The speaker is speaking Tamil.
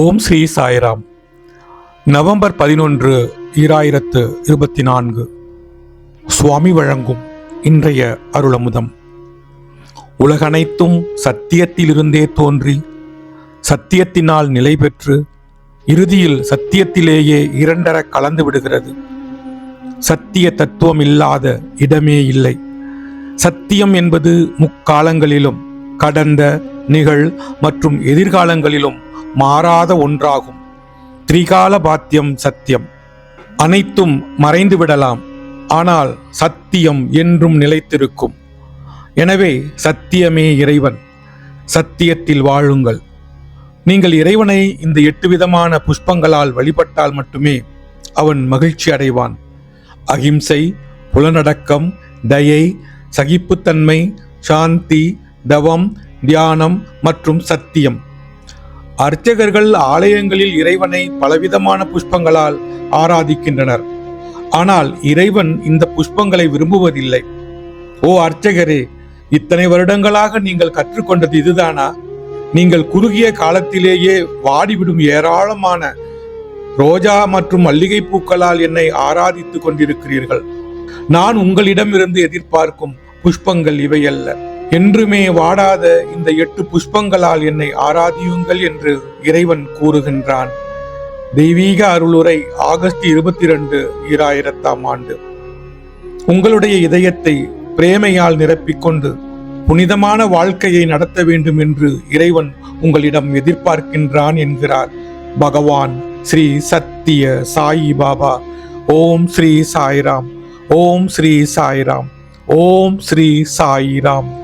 ஓம் ஸ்ரீ சாய்ராம். நவம்பர் பதினொன்று ஈராயிரத்து இருபத்தி நான்கு சுவாமி வழங்கும் இன்றைய அருளமுதம். உலகனைத்தும் சத்தியத்திலிருந்தே தோன்றி சத்தியத்தினால் நிலை பெற்று இறுதியில் சத்தியத்திலேயே இரண்டர கலந்து விடுகிறது. சத்திய தத்துவம் இல்லாத இடமே இல்லை. சத்தியம் என்பது முக்காலங்களிலும் கடந்த நிகழ் மற்றும் எதிர்காலங்களிலும் மாறாத ஒன்றாகும். திரிகால பாத்தியம் சத்தியம். அனைத்தும் மறைந்து விடலாம் ஆனால் சத்தியம் என்றும் நிலைத்திருக்கும். எனவே சத்தியமே இறைவன். சத்தியத்தில் வாழுங்கள். நீங்கள் இறைவனை இந்த எட்டு விதமான புஷ்பங்களால் வழிபட்டால் மட்டுமே அவன் மகிழ்ச்சி அடைவான். அகிம்சை புலனடக்கம் தயை சகிப்புத்தன்மை சாந்தி தவம் தியானம் மற்றும் சத்தியம். அர்ச்சகர்கள் ஆலயங்களில் இறைவனை பலவிதமான புஷ்பங்களால் ஆராதிக்கின்றனர். ஆனால் இறைவன் இந்த புஷ்பங்களை விரும்புவதில்லை. ஓ அர்ச்சகரே இத்தனை வருடங்களாக நீங்கள் கற்றுக்கொண்டது இதுதானா? நீங்கள் குறுகிய காலத்திலேயே வாடிவிடும் ஏராளமான ரோஜா மற்றும் மல்லிகை பூக்களால் என்னை ஆராதித்துக் கொண்டிருக்கிறீர்கள். நான் உங்களிடமிருந்து எதிர்பார்க்கும் புஷ்பங்கள் இவையல்ல. என்றுமே வாடாத இந்த எட்டு புஷ்பங்களால் என்னை ஆராதியுங்கள் என்று இறைவன் கூறுகின்றான். தெய்வீக அருளுரை ஆகஸ்ட் இருபத்தி ரெண்டு ஈராயிரத்தாம் ஆண்டு. உங்களுடைய இதயத்தை பிரேமையால் நிரப்பிக்கொண்டு புனிதமான வாழ்க்கையை நடத்த வேண்டும் என்று இறைவன் உங்களிடம் எதிர்பார்க்கின்றான் என்கிறார். பகவான் ஸ்ரீ சத்திய சாயி பாபா. ஓம் ஸ்ரீ சாய்ராம். ஓம் ஸ்ரீ சாய்ராம். ஓம் ஸ்ரீ சாய்ராம்.